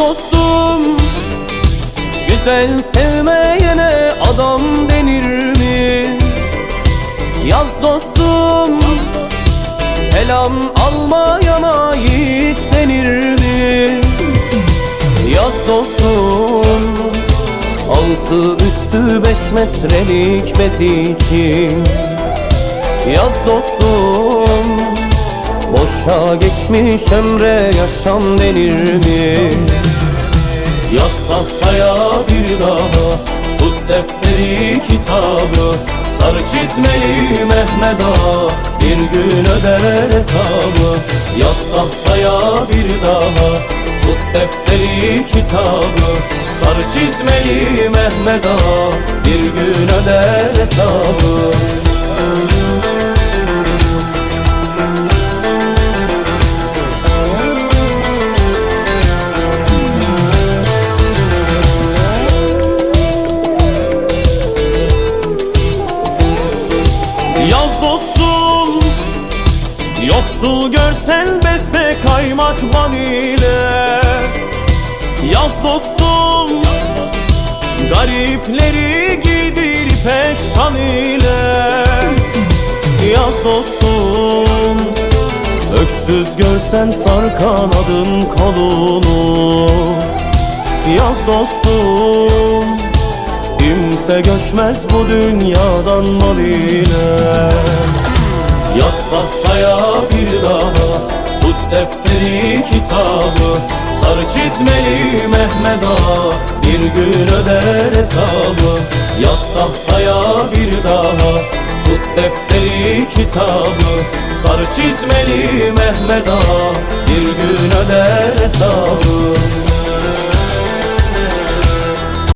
dostum Güzel sevmeyene adam denir mi? Yaz dostum Selam almayana yiğit denir mi? Yaz dostum Altı üstü beş metrelik bez için Yaz dostum Boşa geçmiş ömre yaşam denir mi? Tahtaya bir daha. Tut defteri kitabı Sarı çizmeli Mehmet Ağa Bir gün öder hesabı Yaz tahtaya bir daha. Tut defteri kitabı Sarı çizmeli Mehmet Ağa Bir gün öder hesabı dostum Yoksul görsen beste kaymak ban ile. Yaz dostum Garipleri giydir ipek şan ile. Yaz dostum Öksüz görsen sar kanadın kolunu. Yaz dostum Kimse göçmez bu dünyadan mal ile Yaz tahtaya bir daha Tut defteri kitabı Sarı çizmeli Mehmet Ağa Bir gün öder hesabı. Yaz tahtaya bir daha Tut defteri kitabı Sarı çizmeli Mehmet Ağa Bir gün öder hesabı